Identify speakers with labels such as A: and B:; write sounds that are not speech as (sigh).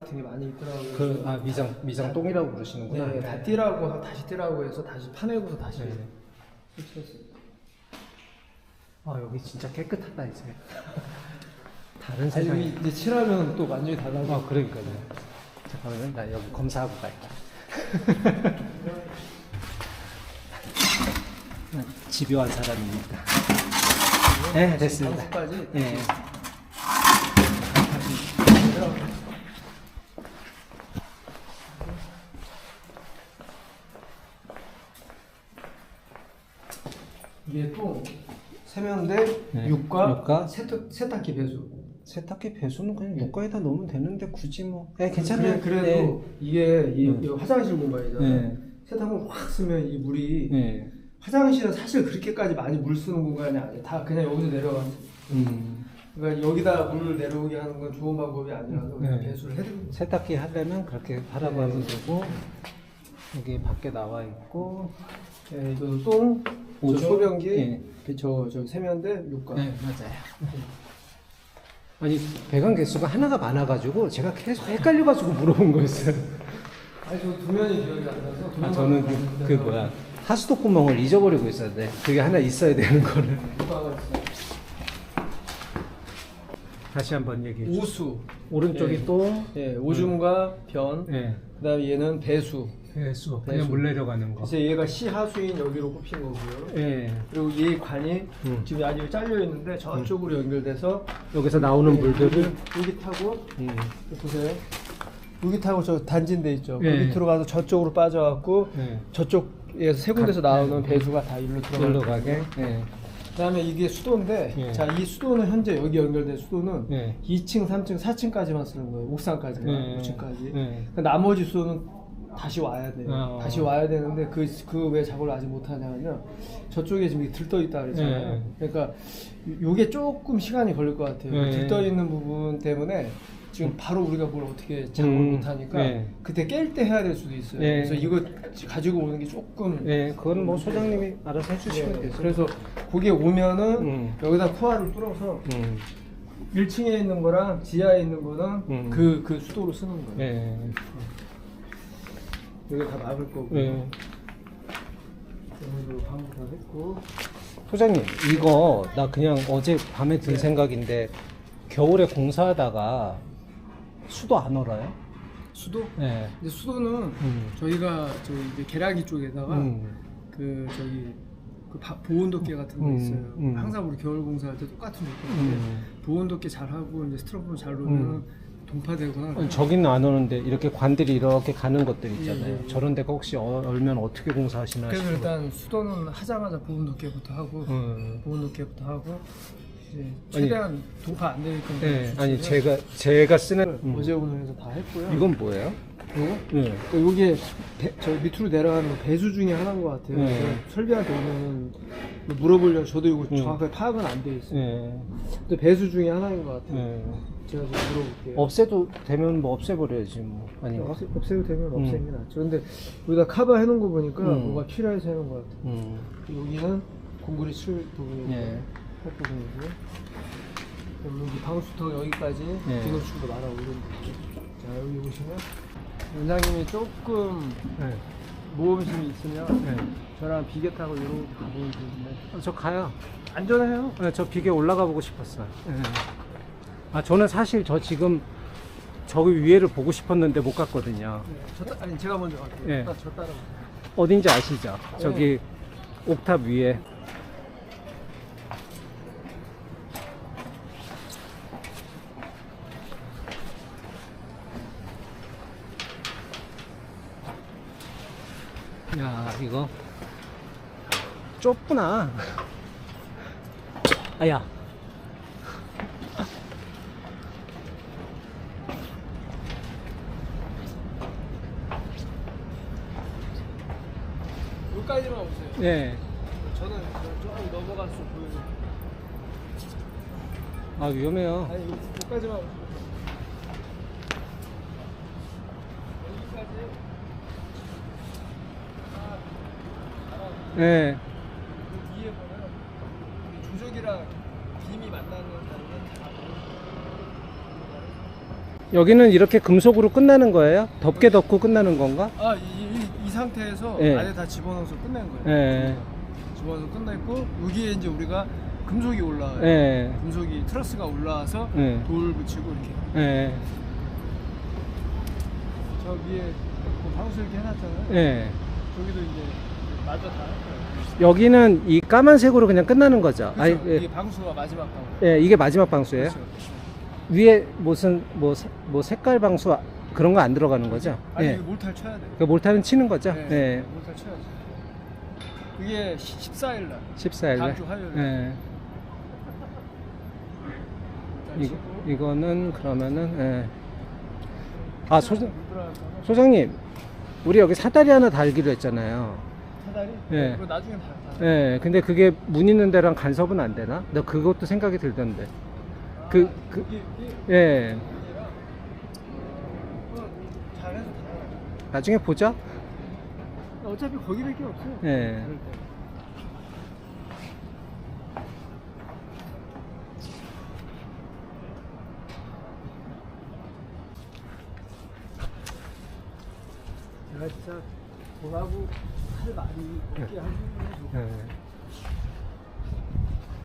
A: 같은 게 많이 있더라고요.
B: 그, 아, 미장, 미장 똥이라고 부르시는구나.
A: 네, 다 뛰라고 다시 뛰라고 해서 다시 파내고서 다시
B: 네.
A: 설치했어요.
B: 아, 여기 진짜 깨끗하다, 이제. (laughs) 다른
A: 아니,
B: 세상에.
A: 여기 이제 칠하면 또 완전히 달라져.
B: 아, 그러니까요. 잠깐만요. 나 여기 검사하고 갈까. (laughs) 집요한 사람이니까. 네, 됐습니다.
A: 방수까지
B: 네.
A: 이게 또 세면대,
B: 네,
A: 육과,
B: 육과.
A: 세탁, 세탁기 배수.
B: 세탁기 배수는 그냥 육가에다 넣으면 되는데 굳이 뭐. 네,
A: 그래, 그래도 이게 이,
B: 음.
A: 이 화장실 공간이잖아요.
B: 네.
A: 세탁물 확 쓰면 이 물이
B: 네.
A: 화장실은 사실 그렇게까지 많이 물 쓰는 공간이 아니에요. 다 그냥 여기서 내려가서.
B: 음.
A: 그러니까 여기다 물을 내려오게 하는 건 좋은 방법이 아니라서 그냥
B: 네.
A: 배수를 해드립니다.
B: 세탁기 하려면 그렇게 하라고 하면 되고 여기 밖에 나와 있고
A: 네, 이거 똥, 저
B: 오죠?
A: 소변기,
B: 예.
A: 저, 저 세면대, 육과.
B: 네 맞아요. 아니 배관 개수가 하나가 많아가지고 제가 계속 헷갈려가지고 물어본 거였어요.
A: 아니 저두 면이 기억이 안 나서
B: 두아 저는 그, 그 뭐야 하수도 구멍을 잊어버리고 있었는데 그게 하나 있어야 되는 거를
A: 있어요.
B: 다시 한번 얘기해. 주세요.
A: 우수,
B: 오른쪽이
A: 예.
B: 또
A: 예, 오줌과 변,
B: 네.
A: 그다음에 얘는 배수.
B: 배수
A: 그냥.
B: 물 내려가는 거.
A: 그래서 얘가 시하수인 여기로 꼽힌 거고요.
B: 예.
A: 그리고 얘 관이
B: 음.
A: 지금 아직 잘려 있는데 저쪽으로 연결돼서
B: 여기서 나오는 물들을
A: 여기 타고
B: 음.
A: 보세요. 여기 타고 저 단진돼 있죠.
B: 예.
A: 그 밑으로 가서 저쪽으로 빠져갖고
B: 네.
A: 저쪽에서 세 군데서 나오는 배수가 다 일로 들어가요.
B: 일로 가게. 예.
A: 그다음에 이게 수도인데,
B: 예.
A: 자 이 수도는 현재 여기 연결된 수도는
B: 예.
A: 2층, 3층, 4층까지만 쓰는 거예요. 옥상까지만,
B: 예.
A: 5층까지.
B: 예.
A: 그 나머지 수도는 다시 와야 돼요.
B: 어.
A: 다시 와야 되는데 그 그 왜 작업을 아직 못 하냐면요. 저쪽에 지금 들떠 있다 그랬잖아요.
B: 예.
A: 그러니까 요- 요게 조금 시간이 걸릴 것 같아요.
B: 예.
A: 들떠 있는 부분 때문에 지금 바로 우리가 뭘 어떻게 작업을
B: 음.
A: 못 하니까
B: 예.
A: 그때 깰 때 해야 될 수도 있어요.
B: 예.
A: 그래서 이거 가지고 오는 게 조금
B: 예, 그건 뭐 소장님이 알아서
A: 예,
B: 해주시면 되죠.
A: 그래서 거기에 오면은
B: 음.
A: 여기다 코알을 뚫어서
B: 음.
A: 1층에 있는 거랑 지하에 있는 거는
B: 음.
A: 그, 그 수도로 쓰는 거예요.
B: 예.
A: 여기 다 막을 거고.
B: 예.
A: 여기도 방금 다 했고.
B: 소장님, 이거 나 그냥 어제 밤에 든 생각인데 겨울에 공사하다가 수도 안 얼어요?
A: 수도?
B: 네.
A: 근데 수도는
B: 음.
A: 저희가 저기 이제 계량기 쪽에다가
B: 음.
A: 그 저기 그 바- 보온도끼 같은 거
B: 음,
A: 있어요.
B: 음.
A: 항상 우리 겨울 공사할 때 똑같은 조건인데
B: 음.
A: 보온도끼 잘 하고 이제 스티로폼 잘 놓으면
B: 음.
A: 동파되거나
B: 아니, 저기는 안 오는데 이렇게 관들이 이렇게 가는 것들 있잖아요.
A: 예, 예.
B: 저런 데가 혹시 얼- 얼면 어떻게 공사하시나
A: 그래서
B: 싶어요.
A: 일단 수도는 하자마자 보온도끼부터 하고
B: 음.
A: 보온도끼부터 하고 이제 최대한 동파 안 되게끔
B: 네,
A: 조치를
B: 아니. 제가 제가 쓰는 음.
A: 어제 오늘에서 다 했고요.
B: 이건 뭐예요? 네.
A: 그러니까 요게 배- 저 밑으로 내려가는 거 배수 중에 하나인 것 같아요.
B: 네.
A: 그래서 설비한테 오면은 물어보려고 저도 이거
B: 음.
A: 정확하게 파악은 안 돼 있어요.
B: 네.
A: 근데 배수 중에 하나인 것 같아요.
B: 네.
A: 제가 좀 물어볼게요.
B: 없애도 되면 뭐 없애버려야지 뭐 아닌가?
A: 없애, 없애도 되면
B: 음.
A: 없애는 게 낫죠. 근데 여기다 카바 해놓은 거 보니까
B: 음.
A: 뭐가 필요해서 해놓은 것 같아요.
B: 음.
A: 여기는 공구리 칠 부분이고
B: 예.
A: 할 부분이고 그럼 여기 방수턱 여기까지
B: 예.
A: 비노출도 말아 올리는 거죠. 자 여기 보시면 원장님이 조금
B: 네.
A: 모험심이 있으면
B: 네.
A: 저랑 비계 타고 이런 것도 가보면 좋은데
B: 어, 저 가요.
A: 안전해요.
B: 네, 저 비계 올라가 보고 싶었어요. 네. 아 저는 사실 저 지금 저기 위에를 보고 싶었는데 못 갔거든요.
A: 네, 저 따, 아니 제가 먼저 갈게요.
B: 예.
A: 딱저 따라.
B: 어딘지 아시죠? 저기 옥탑 위에. 야 이거 좁구나. 아야.
A: 여기까지만 오세요.
B: 예.
A: 저는 조금 넘어가서 보여드릴게요.
B: 아 위험해요.
A: 아니 여기까지만 오세요. 여기까지.
B: 예.
A: 그 위에 보면 이 조적이랑 빔이 만나는 다
B: 여기는 이렇게 금속으로 끝나는 거예요? 덮개 덮고 끝나는 건가?
A: 아, 이, 이, 이 상태에서
B: 예.
A: 안에 다 집어넣어서 끝낸 거예요.
B: 예.
A: 집어넣어서 끝냈고 여기에 이제 우리가 금속이 올라와요.
B: 예.
A: 금속이 트러스가 올라와서
B: 예.
A: 돌 붙이고 이렇게
B: 예.
A: 저 위에 그 방수 이렇게 해놨잖아요.
B: 예.
A: 저기도 이제 다.
B: 여기는 이 까만색으로 그냥 끝나는 거죠?
A: 그렇죠.
B: 아니, 예.
A: 이게 방수가 마지막 방수.
B: 예, 이게 마지막 방수예요?
A: 그렇죠. 그렇죠.
B: 위에 무슨 뭐, 사- 뭐 색깔 방수 아- 그런 거 안 들어가는 거죠?
A: 아니
B: 예.
A: 이거 몰탈 쳐야 돼.
B: 그 몰타는 치는 거죠?
A: 네,
B: 예.
A: 몰탈 쳐야지. 그게 14일 날.
B: 14일
A: 다음
B: 날.
A: 주 화요일.
B: 예. 이거,
A: 치고
B: 이거는 그러면은 예. 아 소장
A: 물.
B: 소장님 우리 여기 사다리 하나 달기로 했잖아요.
A: 사다리?
B: 예.
A: 그거 나중에 다. 다.
B: 예. 근데 그게 문 있는 데랑 간섭은 안 되나? 나 그것도 생각이 들던데. 그 그
A: 이게, 이게
B: 예.
A: 잘해서 다.
B: 나중에 보죠.
A: 어차피 거기밖에 없어요.
B: 예.
A: 그럴 때. 내가 진짜 돌하고 할 많이 없게 하는
B: 예.